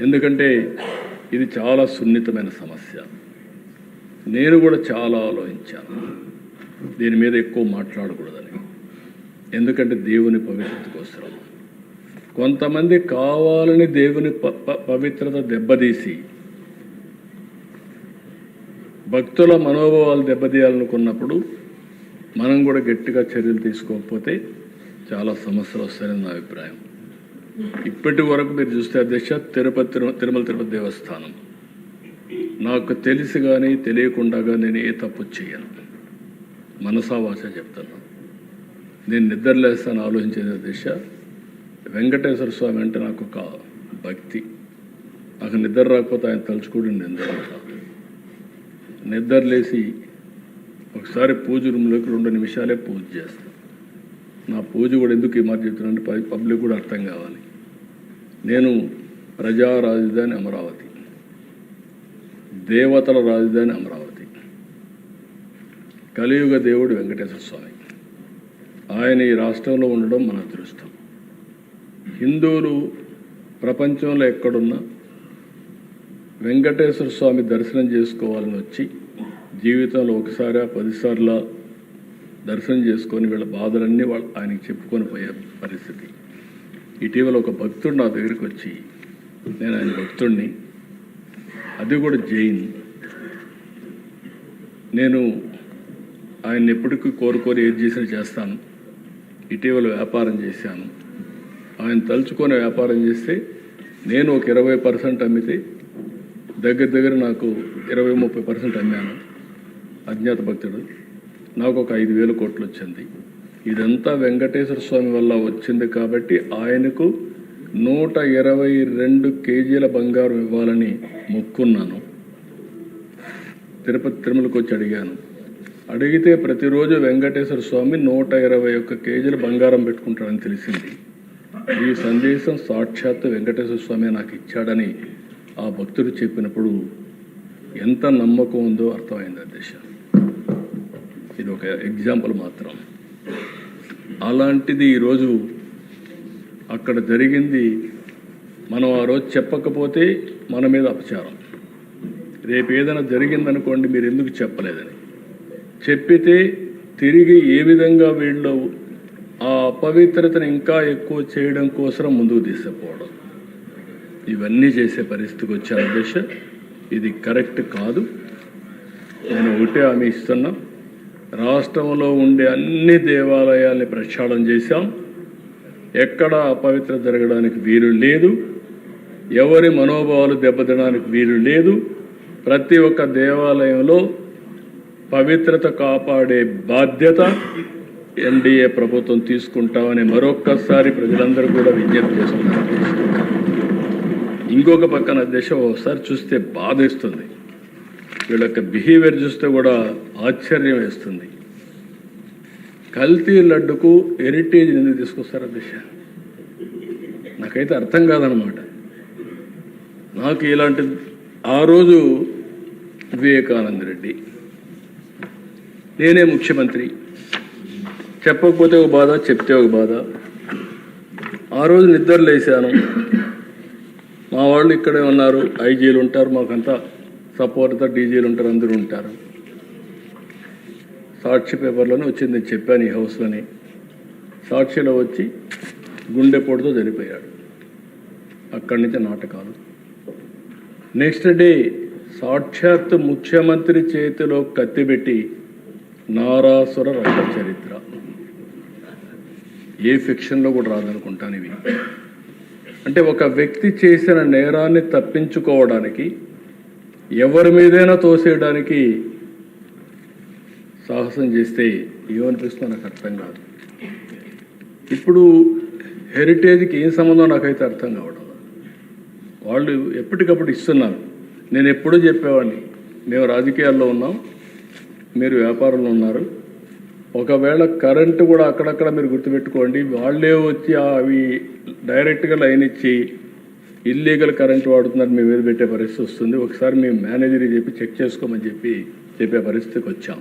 ఎందుకంటే ఇది చాలా సున్నితమైన సమస్య. నేను కూడా చాలా ఆలోచించాను. దీని మీద ఎక్కువ మాట్లాడకూడదని. ఎందుకంటే దేవుని పవిత్రత కోసం. కొంతమంది కావాలని దేవుని ప- ప- పవిత్రత దెబ్బతీసి భక్తుల మనోభావాలు దెబ్బతీయాలనుకున్నప్పుడు మనం కూడా గట్టిగా చర్యలు తీసుకోకపోతే చాలా సమస్యలు వస్తాయని నా అభిప్రాయం. ఇప్పటి వరకు మీరు చూస్తే అధ్యక్ష తిరుపతి తిరుమల తిరుపతి దేవస్థానం. నాకు తెలిసి కానీ తెలియకుండా నేను ఏ తప్పు చేయను. మనసావాస చెప్తాను నేను నిద్రలేస్తాను ఆలోచించేది దిశ. వెంకటేశ్వర స్వామి అంటే నాకు ఒక భక్తి. నాకు నిద్ర రాకపోతే ఆయన తలుచుకోండి నిద్ర నిద్రలేసి ఒకసారి పూజ రూమ్లోకి రెండు నిమిషాలే పూజ చేస్తాను నా పూజ కూడా ఎందుకు ఈ మాట చెప్తున్నానంటే పబ్లిక్ కూడా అర్థం కావాలి. నేను ప్రజా రాజధాని అమరావతి. దేవతల రాజధాని అమరావతి. కలియుగ దేవుడు వెంకటేశ్వర స్వామి. ఆయన ఈ రాష్ట్రంలో ఉండడం మన అదృష్టం. హిందువులు ప్రపంచంలో ఎక్కడున్నా వెంకటేశ్వర స్వామి దర్శనం చేసుకోవాలని వచ్చి జీవితంలో ఒకసారి పదిసార్లు దర్శనం చేసుకొని వీళ్ళ బాధలన్నీ వాళ్ళు ఆయనకి చెప్పుకొని పోయే పరిస్థితి. ఇటీవల ఒక భక్తుడు నా దగ్గరికి వచ్చి నేను ఆయన భక్తుడిని అది కూడా జైన్. నేను ఆయన ఎప్పటికీ కోరుకొని ఏది చేసినా చేస్తాను. ఇటీవల వ్యాపారం చేశాను. ఆయన తలుచుకొని వ్యాపారం చేస్తే నేను ఒక ఇరవై పర్సెంట్ అమ్మితే దగ్గర దగ్గర నాకు ఇరవై ముప్పై పర్సెంట్ అమ్మాను. అజ్ఞాత భక్తుడు. నాకు ఒక ఐదు వేల కోట్లు వచ్చింది ఇదంతా వెంకటేశ్వర స్వామి వల్ల వచ్చింది కాబట్టి ఆయనకు నూట ఇరవై రెండు కేజీల బంగారం ఇవ్వాలని మొక్కున్నాను. తిరుపతి తిరుమలకు వచ్చి అడిగాను. అడిగితే ప్రతిరోజు వెంకటేశ్వర స్వామి నూట ఇరవై ఒక్క కేజీల బంగారం పెట్టుకుంటాడని తెలిసింది. ఈ సందేశం సాక్షాత్ వెంకటేశ్వర స్వామి నాకు ఇచ్చాడని ఆ భక్తుడు చెప్పినప్పుడు ఎంత నమ్మకం ఉందో అర్థమైంది అధ్యక్ష ఇది ఒక ఎగ్జాంపుల్ మాత్రం. అలాంటిది ఈరోజు అక్కడ జరిగింది. మనం ఆ రోజు చెప్పకపోతే మన మీద అపచారం. రేపు ఏదైనా జరిగిందనుకోండి మీరు ఎందుకు చెప్పలేదని. చెప్పితే తిరిగి ఏ విధంగా వీళ్ళు ఆ అపవిత్రతను ఇంకా ఎక్కువ చేయడం కోసం ముందుకు తీసుకుపోవడం. ఇవన్నీ చేసే పరిస్థితికి వచ్చే అధ్యక్ష ఇది కరెక్ట్ కాదు. నేను ఒకటే హామీ ఇస్తున్నా. రాష్ట్రంలో ఉండే అన్ని దేవాలయాల్ని ప్రక్షాళన చేశాం. ఎక్కడ అపవిత్ర జరగడానికి వీలు లేదు. ఎవరి మనోభావాలు దెబ్బతినడానికి వీలు లేదు. ప్రతి ఒక్క దేవాలయంలో పవిత్రత కాపాడే బాధ్యత ఎన్డీఏ ప్రభుత్వం తీసుకుంటామని మరొక్కసారి ప్రజలందరూ కూడా విజ్ఞప్తి చేస్తున్నారు. ఇంకొక పక్కన దేశం ఒకసారి చూస్తే బాధిస్తుంది. వీళ్ళ యొక్క బిహేవియర్ చూస్తే కూడా ఆశ్చర్యం వేస్తుంది. కల్తీ లడ్డుకు హెరిటేజ్ ఎందుకు తీసుకొస్తారు అధ్యక్ష నాకైతే అర్థం కాదనమాట. నాకు ఇలాంటి ఆ రోజు వివేకానంద రెడ్డి నేనే ముఖ్యమంత్రి. చెప్పకపోతే ఒక బాధ చెప్తే ఒక బాధ. ఆ రోజు నిద్ర లేశాను. మా వాళ్ళు ఇక్కడే ఉన్నారు ఐజీలు ఉంటారు మాకంతా సపోర్ట్తో డీజీలు ఉంటారు అందరూ ఉంటారు. సాక్షి పేపర్లోనే వచ్చింది చెప్పాను ఈ హౌస్లోని సాక్షిలో వచ్చి గుండెపోటుతో చనిపోయాడు. అక్కడి నుంచి నాటకాలు. నెక్స్ట్ డే సాక్షాత్ ముఖ్యమంత్రి చేతిలో కత్తిపెట్టి నారాసుర రక్త చరిత్ర. ఏ ఫిక్షన్లో కూడా రాదనుకుంటాను ఇవి. అంటే ఒక వ్యక్తి చేసిన నేరాన్ని తప్పించుకోవడానికి ఎవరి మీదైనా తోసేయడానికి సాహసం చేస్తే ఏమనిపిస్తుందో నాకు అర్థం కాదు. ఇప్పుడు హెరిటేజ్కి ఏం సంబంధం నాకైతే అర్థం కావడం వాళ్ళు ఎప్పటికప్పుడు ఇస్తున్నారు. నేను ఎప్పుడూ చెప్పేవాడిని మేము రాజకీయాల్లో ఉన్నాం మీరు వ్యాపారంలో ఉన్నారు. ఒకవేళ కరెంటు కూడా అక్కడక్కడ మీరు గుర్తుపెట్టుకోండి వాళ్ళే వచ్చి అవి డైరెక్ట్గా లైన్ ఇచ్చి ఇల్లీగల్ కరెంట్ వాడుతున్నారు మేము మీద పెట్టే పరిస్థితి వస్తుంది. ఒకసారి మేము మేనేజర్కి చెప్పి చెక్ చేసుకోమని చెప్పి చెప్పే పరిస్థితికి వచ్చాం.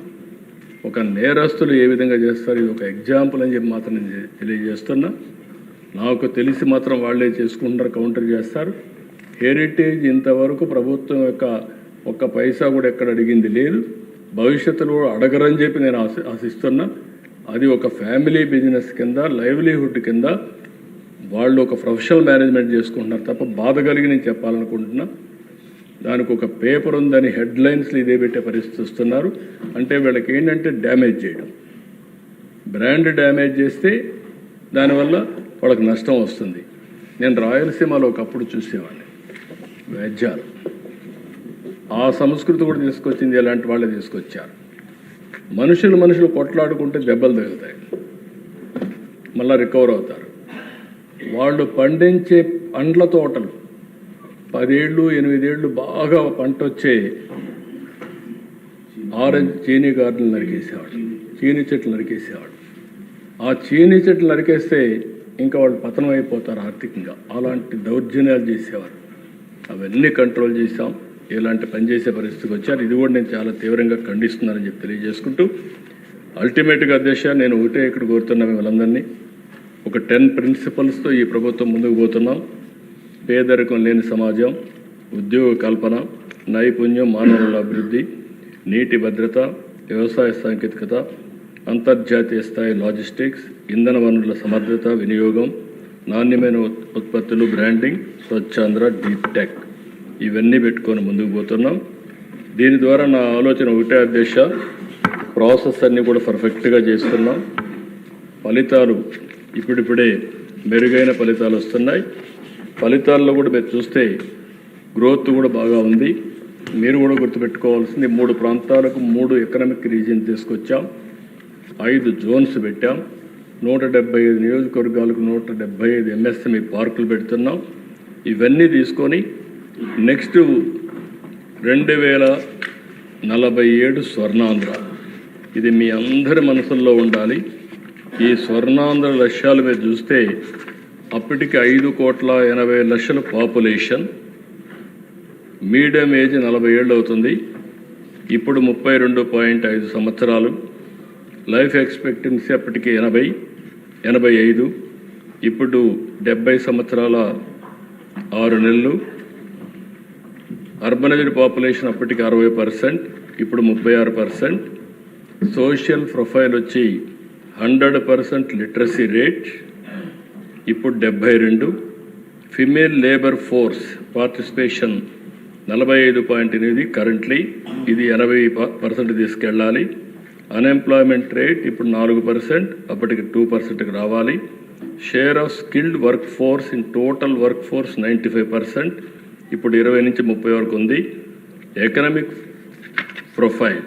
ఒక నేరస్తులు ఏ విధంగా చేస్తారు? ఇది ఒక ఎగ్జాంపుల్ అని చెప్పి మాత్రం నేను తెలియజేస్తున్నా. నాకు తెలిసి మాత్రం వాళ్ళే చేసుకుంటారు కౌంటర్ చేస్తారు. హెరిటేజ్ ఇంతవరకు ప్రభుత్వం యొక్క ఒక్క పైసా కూడా ఎక్కడ అడిగింది లేదు. భవిష్యత్తులో కూడా అడగరని చెప్పి నేను ఆశి ఆశిస్తున్నా. అది ఒక ఫ్యామిలీ బిజినెస్ కింద లైవ్లీహుడ్ కింద వాళ్ళు ఒక ప్రొఫెషనల్ మేనేజ్మెంట్ చేసుకుంటున్నారు తప్ప బాధ కలిగి నేను చెప్పాలనుకుంటున్నా. దానికి ఒక పేపర్ ఉందని హెడ్లైన్స్లు ఇదే పెట్టే పరిస్థితి వస్తున్నారు. అంటే వీళ్ళకి ఏంటంటే డ్యామేజ్ చేయడం. బ్రాండ్ డ్యామేజ్ చేస్తే దానివల్ల వాళ్ళకి నష్టం వస్తుంది. నేను రాయలసీమలో ఒకప్పుడు చూసేవాడిని. వేద్యాలు ఆ సంస్కృతి కూడా తీసుకొచ్చింది ఎలాంటి వాళ్ళే తీసుకొచ్చారు. మనుషులు మనుషులు కొట్లాడుకుంటే దెబ్బలు తగులుతాయి. మళ్ళా రికవర్ అవుతారు. వాళ్ళు పండించే పండ్ల తోటలు. పదేళ్ళు ఎనిమిదేళ్ళు బాగా పంట వచ్చే ఆరెంజ్ చీనీ గార్డెన్లు నరికేసేవాడు చీనీ చెట్లు నరికేసేవాడు ఆ చీనీ చెట్లు నరికేస్తే ఇంకా వాళ్ళు పతనం అయిపోతారు ఆర్థికంగా. అలాంటి దౌర్జన్యాలు చేసేవారు. అవన్నీ కంట్రోల్ చేసాం ఇలాంటి పని చేసే పరిస్థితికి వచ్చారు. ఇది కూడా నేను చాలా తీవ్రంగా ఖండిస్తున్నానని చెప్పి తెలియజేసుకుంటూ అల్టిమేట్గా అధ్యక్ష నేను ఒకటే ఇక్కడ కోరుతున్నా మిమ్మల్ందరినీ ఒక టెన్ ప్రిన్సిపల్స్తో ఈ ప్రభుత్వం ముందుకు పోతున్నాం. పేదరికం లేని సమాజం ఉద్యోగ కల్పన నైపుణ్యం మానవుల అభివృద్ధి నీటి భద్రత వ్యవసాయ సాంకేతికత అంతర్జాతీయ స్థాయి లాజిస్టిక్స్ ఇంధన వనరుల సమర్థత వినియోగం నాణ్యమైన ఉత్పత్తులు బ్రాండింగ్ స్వచ్ఛాంధ్ర డీప్ టెక్ ఇవన్నీ పెట్టుకొని ముందుకు పోతున్నాం. దీని ద్వారా నా ఆలోచన ఒకటే ఉద్దేశ ప్రాసెస్ అన్నీ కూడా పర్ఫెక్ట్గా చేస్తున్నాం. ఫలితాలు ఇప్పుడిప్పుడే మెరుగైన ఫలితాలు వస్తున్నాయి. ఫలితాల్లో కూడా మీరు చూస్తే గ్రోత్ కూడా బాగా ఉంది. మీరు కూడా గుర్తుపెట్టుకోవాల్సింది మూడు ప్రాంతాలకు మూడు ఎకనామిక్ రీజియన్ తీసుకొచ్చాం. ఐదు జోన్స్ పెట్టాం. నూట డెబ్బై ఐదు నియోజకవర్గాలకు నూట డెబ్బై ఐదు ఎంఎస్ఎంఈ పార్కులు పెడుతున్నాం. ఇవన్నీ తీసుకొని నెక్స్ట్ రెండు వేల నలభై ఏడు స్వర్ణాంధ్ర. ఇది మీ అందరి మనసుల్లో ఉండాలి. ఈ స్వర్ణాంధ్ర లక్ష్యాలు మీరు చూస్తే అప్పటికి ఐదు కోట్ల ఎనభై లక్షల పాపులేషన్. మీడియం ఏజ్ నలభై ఏళ్ళు అవుతుంది. ఇప్పుడు ముప్పై రెండు పాయింట్ ఐదు సంవత్సరాలు. లైఫ్ ఎక్స్పెక్టెన్సీ అప్పటికి ఎనభై ఎనభై ఐదు. ఇప్పుడు డెబ్బై సంవత్సరాల ఆరు నెలలు. అర్బనైజ్డ్ పాపులేషన్ అప్పటికి అరవై పర్సెంట్ ఇప్పుడు ముప్పై ఆరు పర్సెంట్. సోషల్ ప్రొఫైల్ వచ్చి హండ్రెడ్ పర్సెంట్ లిటరసీ రేట్ ఇప్పుడు డెబ్భై రెండు. ఫిమేల్ లేబర్ ఫోర్స్ పార్టిసిపేషన్ నలభై ఐదు పాయింట్ ఎనిమిది కరెంట్లీ ఇది ఎనభై పర్సెంట్ తీసుకెళ్ళాలి. అన్ఎంప్లాయ్మెంట్ రేట్ ఇప్పుడు నాలుగు పర్సెంట్ అప్పటికి టూ పర్సెంట్కి రావాలి. Share of skilled work force in total work force ninety five percent ఇప్పుడు ఇరవై నుంచి ముప్పై వరకు ఉంది. Economic profile.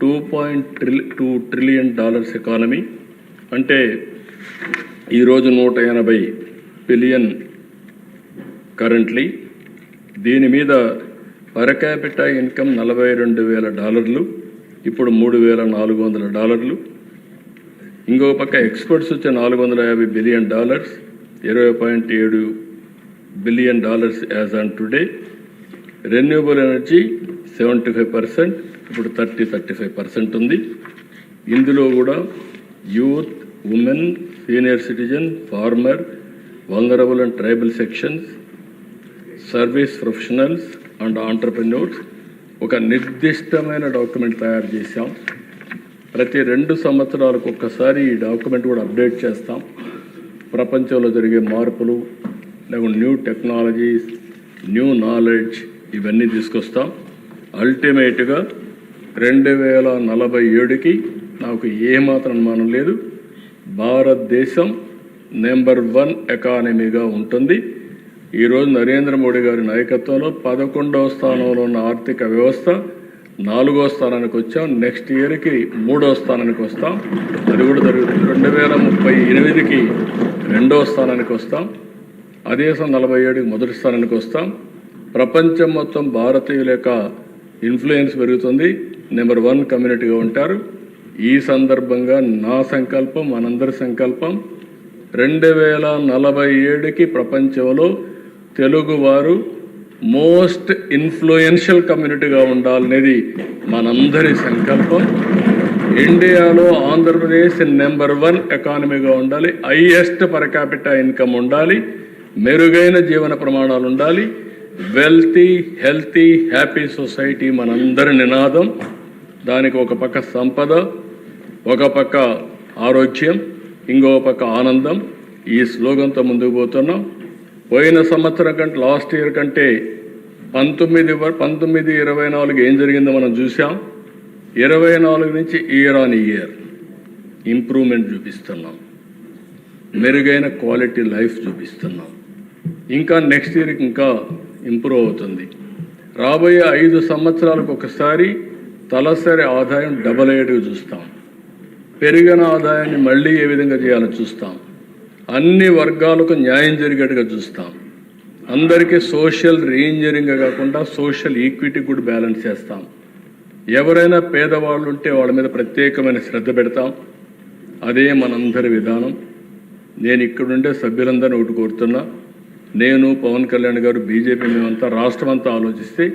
Two point trill two trillion dollars economy అంటే ఈరోజు నూట ఎనభై బిలియన్ కరెంట్లీ దీని మీద పర్ క్యాపిటా ఇన్కమ్ నలభై రెండు వేల డాలర్లు ఇప్పుడు మూడు వేల నాలుగు వందల డాలర్లు. ఇంకో పక్క ఎక్స్పోర్ట్స్ వచ్చే నాలుగు వందల యాభై బిలియన్ డాలర్స్ ఇరవై పాయింట్ ఏడు billion dollars as on today renewable energy seventy five percent ఇప్పుడు థర్టీ థర్టీ ఫైవ్ పర్సెంట్ ఉంది. ఇందులో కూడా youth women senior citizen farmer vulnerable and tribal sections service professionals and entrepreneurs. ఒక నిర్దిష్టమైన డాక్యుమెంట్ తయారు చేశాం. ప్రతి రెండు సంవత్సరాలకు ఒక్కసారి ఈ డాక్యుమెంట్ కూడా అప్డేట్ చేస్తాం. ప్రపంచంలో జరిగే మార్పులు లేకుంటే న్యూ టెక్నాలజీస్ న్యూ నాలెడ్జ్ ఇవన్నీ తీసుకొస్తాం. అల్టిమేట్గా రెండు వేల నలభై ఏడుకి నాకు ఏమాత్రం అనుమానం లేదు. భారతదేశం నెంబర్ వన్ ఎకానమీగా ఉంటుంది. ఈరోజు నరేంద్ర మోడీ గారి నాయకత్వంలో పదకొండవ స్థానంలో ఉన్న ఆర్థిక వ్యవస్థ నాలుగో స్థానానికి వచ్చాం. నెక్స్ట్ ఇయర్కి మూడో స్థానానికి వస్తాం. అది కూడా జరుగుతుంది. రెండు వేల ముప్పై ఎనిమిదికి రెండో స్థానానికి వస్తాం. అదే సం నలభై ఏడుకి మొదటి స్థానానికి వస్తాం. ప్రపంచం మొత్తం భారతీయుల యొక్క ఇన్ఫ్లుయెన్స్ పెరుగుతుంది. నెంబర్ వన్ కమ్యూనిటీగా ఉంటారు. ఈ సందర్భంగా నా సంకల్పం మనందరి సంకల్పం రెండు వేల నలభై ఏడుకి ప్రపంచంలో తెలుగువారు మోస్ట్ ఇన్ఫ్లుయెన్షియల్ కమ్యూనిటీగా ఉండాలనేది మనందరి సంకల్పం. ఇండియాలో ఆంధ్రప్రదేశ్ నెంబర్ వన్ ఎకానమీగా ఉండాలి. హైయెస్ట్ పర్ క్యాపిటల్ ఇన్కమ్ ఉండాలి. మెరుగైన జీవన ప్రమాణాలు ఉండాలి. వెల్తీ హెల్తీ హ్యాపీ సొసైటీ మనందరి నినాదం. దానికి ఒక పక్క సంపద ఒక పక్క ఆరోగ్యం ఇంకో పక్క ఆనందం. ఈ స్లోగన్తో ముందుకు పోతున్నాం. పోయిన సంవత్సరం కంటే లాస్ట్ ఇయర్ కంటే పంతొమ్మిది వ- పంతొమ్మిది ఇరవై నాలుగు ఏం జరిగిందో మనం చూసాం ఇరవై నాలుగు నుంచి ఇయర్ ఆన్ ఇయర్ ఇంప్రూవ్మెంట్ చూపిస్తున్నాం. మెరుగైన క్వాలిటీ లైఫ్ చూపిస్తున్నాం. ఇంకా నెక్స్ట్ ఇయర్కి ఇంకా ఇంప్రూవ్ అవుతుంది. రాబోయే ఐదు సంవత్సరాలకు ఒకసారి తలసరి ఆదాయం డబల్ అయ్యేటివి చూస్తాం. పెరిగిన ఆదాయాన్ని మళ్ళీ ఏ విధంగా చేయాలో చూస్తాం. అన్ని వర్గాలకు న్యాయం జరిగేట్టుగా చూస్తాం. అందరికీ సోషల్ రీఇంజనీరింగ్ కాకుండా సోషల్ ఈక్విటీ కూడా బ్యాలెన్స్ చేస్తాం. ఎవరైనా పేదవాళ్ళు ఉంటే వాళ్ళ మీద ప్రత్యేకమైన శ్రద్ధ పెడతాం. అదే మనందరి విధానం. నేను ఇక్కడుండే సభ్యులందరినీ ఒకటి కోరుతున్నా. నేను పవన్ కళ్యాణ్ గారు బీజేపీ మేమంతా రాష్ట్రం అంతా ఆలోచిస్తే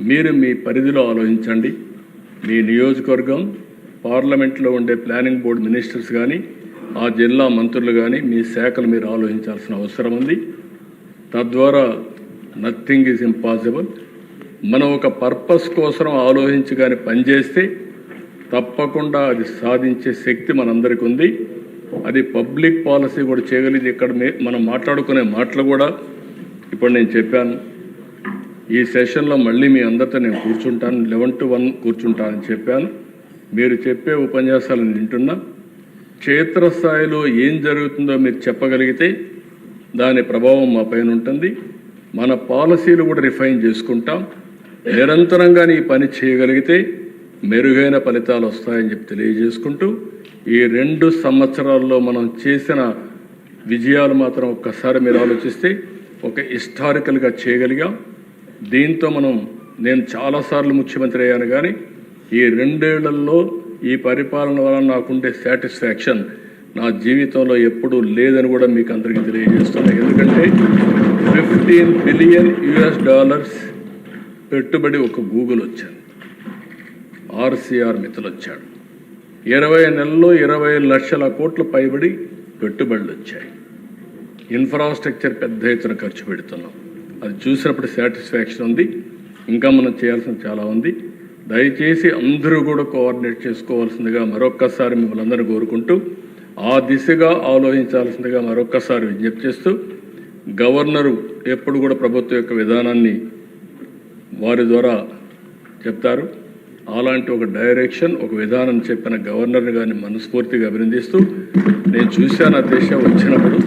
మీరు మీ పరిధిలో ఆలోచించండి. మీ నియోజకవర్గం పార్లమెంట్లో ఉండే ప్లానింగ్ బోర్డు మినిస్టర్స్ కానీ ఆ జిల్లా మంత్రులు కానీ మీ శాఖలు మీరు ఆలోచించాల్సిన అవసరం ఉంది. తద్వారా నథింగ్ ఈజ్ ఇంపాసిబుల్. మనం ఒక పర్పస్ కోసం ఆలోచించి కానీ పనిచేస్తే తప్పకుండా అది సాధించే శక్తి మనందరికీ ఉంది అది పబ్లిక్ పాలసీ కూడా చేయగలిగింది ఇక్కడ మే- మనం మాట్లాడుకునే మాటలు కూడా ఇప్పుడు నేను చెప్పాను. ఈ సెషన్లో మళ్ళీ మీ అందరితో నేను కూర్చుంటాను లెవెన్ టు వన్ కూర్చుంటానని చెప్పాను. మీరు చెప్పే ఉపన్యాసాలను వింటున్నా. క్షేత్రస్థాయిలో ఏం జరుగుతుందో మీరు చెప్పగలిగితే దాని ప్రభావం మా పైన ఉంటుంది. మన పాలసీలు కూడా రిఫైన్ చేసుకుంటాం. నిరంతరంగా ఈ పని చేయగలిగితే మెరుగైన ఫలితాలు వస్తాయని చెప్పి తెలియజేసుకుంటూ ఈ రెండు సంవత్సరాల్లో మనం చేసిన విజయాలు మాత్రం ఒక్కసారి మీరు ఆలోచిస్తే ఒక హిస్టారికల్గా చేయగలిగాం. దీంతో మనం నేను చాలాసార్లు ముఖ్యమంత్రి అయ్యాను కానీ ఈ రెండేళ్ళలో ఈ పరిపాలన వలన నాకుండే సాటిస్ఫాక్షన్ నా జీవితంలో ఎప్పుడూ లేదని కూడా మీకు అందరికీ తెలియజేస్తున్నాను. ఎందుకంటే ఫిఫ్టీన్ బిలియన్ యుఎస్ డాలర్స్ పెట్టుబడి ఒక గూగుల్ వచ్చాను. ఆర్సీఆర్ మిత్రులు వచ్చాడు ఇరవై నెలల్లో ఇరవై లక్షల కోట్ల పైబడి పెట్టుబడులు వచ్చాయి. ఇన్ఫ్రాస్ట్రక్చర్ పెద్ద ఎత్తున ఖర్చు పెడుతున్నాం. అది చూసినప్పుడు సాటిస్ఫాక్షన్ ఉంది. ఇంకా మనం చేయాల్సిన చాలా ఉంది. దయచేసి అందరూ కూడా కోఆర్డినేట్ చేసుకోవాల్సిందిగా మరొక్కసారి మిమ్మల్ని అందరూ కోరుకుంటూ ఆ దిశగా ఆలోచించాల్సిందిగా మరొక్కసారి విజ్ఞప్తి చేస్తూ గవర్నరు ఎప్పుడు కూడా ప్రభుత్వం యొక్క విధానాన్ని వారి ద్వారా చెప్తారు. అలాంటి ఒక డైరెక్షన్ ఒక విధానం చెప్పిన గవర్నర్ గారిని మనస్ఫూర్తిగా అభినందిస్తూ నేను చూశాను అధ్యక్ష వచ్చినప్పుడు.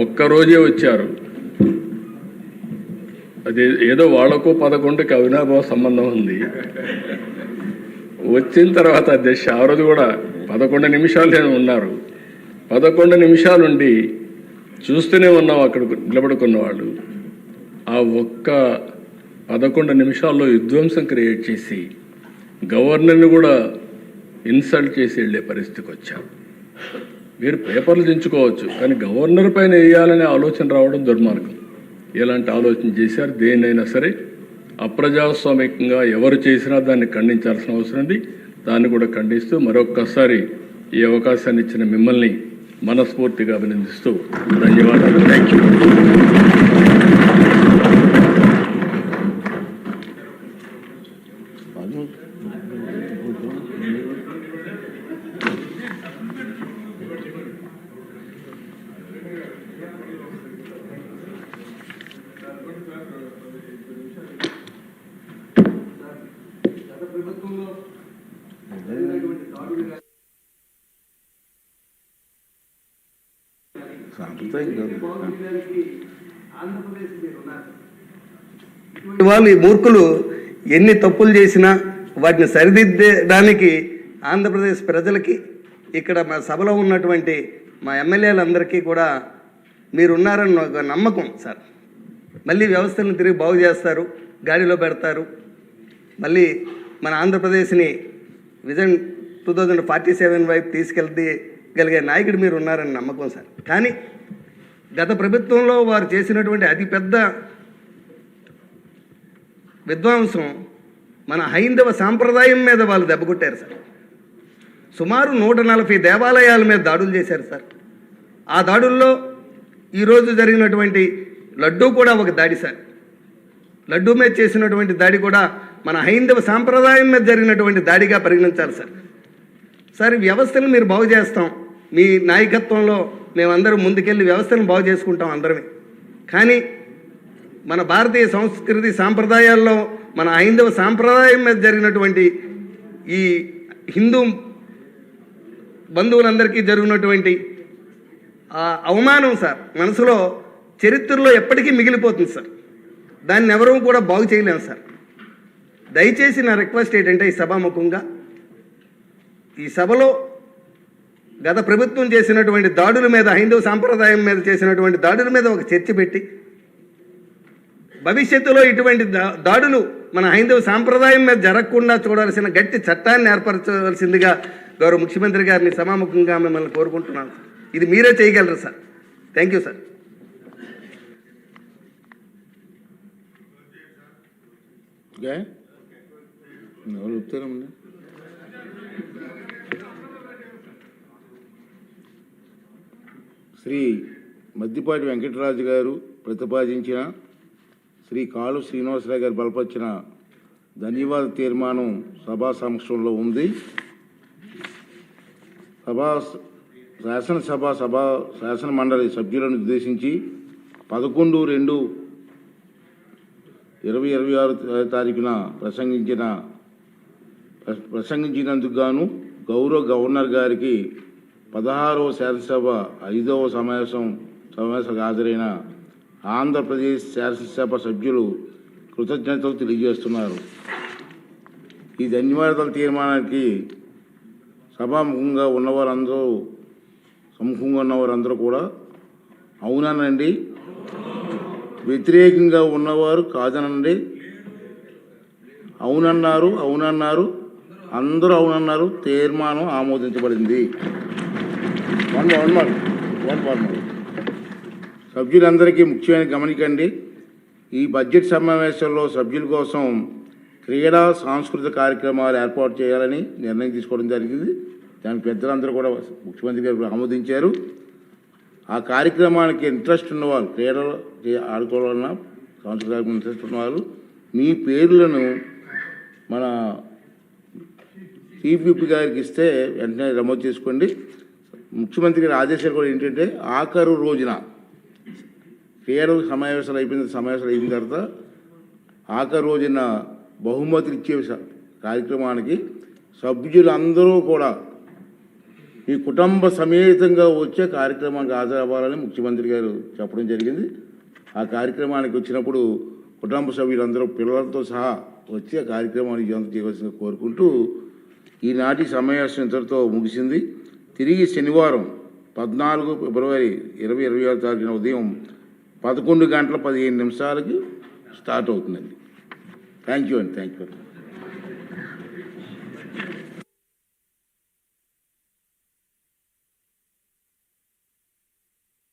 ఒక్కరోజే వచ్చారు. అది ఏదో వాళ్ళకు పదకొండుకి అవినాభావ సంబంధం ఉంది. వచ్చిన తర్వాత అధ్యక్ష ఆ రోజు కూడా పదకొండు నిమిషాలు ఉన్నారు. పదకొండు నిమిషాలుండి చూస్తూనే ఉన్నాం అక్కడ నిలబడుకున్న వాళ్ళు. ఆ ఒక్క పదకొండు నిమిషాల్లో విధ్వంసం క్రియేట్ చేసి గవర్నర్ని కూడా ఇన్సల్ట్ చేసి వెళ్ళే పరిస్థితికి వచ్చారు మీరు పేపర్లు దించుకోవచ్చు కానీ గవర్నర్ పైన వేయాలనే ఆలోచన రావడం దుర్మార్గం. ఎలాంటి ఆలోచన చేశారు? దేన్నైనా సరే అప్రజాస్వామికంగా ఎవరు చేసినా దాన్ని ఖండించాల్సిన అవసరం ఉంది. దాన్ని కూడా ఖండిస్తూ మరొక్కసారి ఈ అవకాశాన్ని ఇచ్చిన మిమ్మల్ని మనస్ఫూర్తిగా అభినందిస్తూ ధన్యవాదాలు. థ్యాంక్ యూ సాంప్రదాయం కాదు వాళ్ళు ఈ మూర్ఖులు ఎన్ని తప్పులు చేసినా వాటిని సరిదిద్దడానికి ఆంధ్రప్రదేశ్ ప్రజలకి ఇక్కడ మా సభలో ఉన్నటువంటి మా ఎమ్మెల్యేలందరికీ కూడా మీరున్నారని ఒక నమ్మకం సార్. మళ్ళీ వ్యవస్థలను తిరిగి బాగు చేస్తారు గాడిలో పెడతారు. మళ్ళీ మన ఆంధ్రప్రదేశ్ని vision two thousand forty seven వైపు తీసుకెళ్తే గలిగే నాయకుడు మీరు ఉన్నారని నమ్మకం సార్. కానీ గత ప్రభుత్వంలో వారు చేసినటువంటి అతిపెద్ద విద్వాంసం మన హైందవ సాంప్రదాయం మీద వాళ్ళు దెబ్బకొట్టారు సార్. సుమారు నూట నలభై దేవాలయాల మీద దాడులు చేశారు సార్. ఆ దాడుల్లో ఈరోజు జరిగినటువంటి లడ్డూ కూడా ఒక దాడి సార్. లడ్డూ మీద చేసినటువంటి దాడి కూడా మన హైందవ సాంప్రదాయం మీద జరిగినటువంటి దాడిగా పరిగణించాలి సార్. సార్ వ్యవస్థను మీరు బాగు చేస్తాం. మీ నాయకత్వంలో మేమందరం ముందుకెళ్ళి వ్యవస్థను బాగు చేసుకుంటాం అందరమే. కానీ మన భారతీయ సంస్కృతి సాంప్రదాయాల్లో మన హైందవ సాంప్రదాయం మీద జరిగినటువంటి ఈ హిందూ బంధువులందరికీ జరిగినటువంటి అవమానం సార్ మనసులో చరిత్రలో ఎప్పటికీ మిగిలిపోతుంది సార్. దాన్ని ఎవరూ కూడా బాగు చేయలేము సార్. దయచేసి నా రిక్వెస్ట్ ఏంటంటే ఈ సభాముఖంగా ఈ సభలో గత ప్రభుత్వం చేసినటువంటి దాడుల మీద హైందవ సాంప్రదాయం మీద చేసినటువంటి దాడుల మీద ఒక చర్చ పెట్టి భవిష్యత్తులో ఇటువంటి దా- దాడులు మన హైందవ సాంప్రదాయం మీద జరగకుండా చూడాల్సిన గట్టి చట్టాన్ని ఏర్పరచవలసిందిగా గౌరవ ముఖ్యమంత్రి గారిని సమాముఖంగా మిమ్మల్ని కోరుకుంటున్నాను. సార్. ఇది మీరే చేయగలరు sir. Thank you sir okay. Shri Maddipati Venkataraju గారు ప్రతిపాదించిన శ్రీ కాళు శ్రీనివాసరావు గారు బలపరిచిన ధన్యవాద తీర్మానం సభా సమక్షంలో ఉంది. సభా శాసనసభ సభ శాసన మండలి సభ్యులను ఉద్దేశించి పదకొండు రెండు ఇరవై ఇరవై ఆరు తారీఖున ప్రసంగించిన ప్ర- ప్రసంగించినందుకు గాను గౌరవ గవర్నర్ గారికి పదహారవ శాసనసభ ఐదవ సమావేశం సమావేశానికి హాజరైన ఆంధ్రప్రదేశ్ శాసనసభ సభ్యులు కృతజ్ఞతలు తెలియజేస్తున్నారు. ఈ ధన్యవాదాల తీర్మానానికి సభాముఖంగా ఉన్నవారందరూ సముఖంగా ఉన్నవారందరూ కూడా అవునానండి. వ్యతిరేకంగా ఉన్నవారు కాదనండి. అవునన్నారు అవునన్నారు. అందరూ అవునన్నారు. తీర్మానం ఆమోదించబడింది. వన్ వన్ వన్ వన్ సభ్యులందరికీ ముఖ్యమైన గమనికండి. ఈ బడ్జెట్ సమావేశంలో సభ్యుల కోసం క్రీడా సాంస్కృతిక కార్యక్రమాలు ఏర్పాటు చేయాలని నిర్ణయం తీసుకోవడం జరిగింది. దానికి పెద్దలందరూ కూడా ముఖ్యమంత్రి గారు ఆమోదించారు. ఆ కార్యక్రమానికి ఇంట్రెస్ట్ ఉన్నవారు క్రీడలు ఆడుకోవాలన్న ఆడుకోవాలన్నా సాంస్కృతిక ఇంట్రెస్ట్ ఉన్నవారు మీ పేర్లను మన టీపీపీ గారికి ఇస్తే వెంటనే నమోదు చేసుకోండి. ముఖ్యమంత్రి గారి ఆదేశాలు కూడా ఏంటంటే ఆఖరు రోజున క్రీడల సమావేశాలు అయిపోయిన సమావేశాలు అయిన తర్వాత ఆఖరి రోజున బహుమతులు ఇచ్చే కార్యక్రమానికి సభ్యులందరూ కూడా ఈ కుటుంబ సమేతంగా వచ్చే కార్యక్రమానికి హాజరవ్వాలని ముఖ్యమంత్రి గారు చెప్పడం జరిగింది. ఆ కార్యక్రమానికి వచ్చినప్పుడు కుటుంబ సభ్యులందరూ పిల్లలతో సహా వచ్చి ఆ కార్యక్రమాన్ని విజయవంతం చేయవలసింది కోరుకుంటూ ఈనాటి సమావేశం ఇంతటితో ముగిసింది. తిరిగి శనివారం పద్నాలుగు ఫిబ్రవరి ఇరవై ఇరవై ఆరు తారీఖున ఉదయం పదకొండు గంటల పదిహేను నిమిషాలకి స్టార్ట్ అవుతుందండి. థ్యాంక్ యూ అండి థ్యాంక్ యూ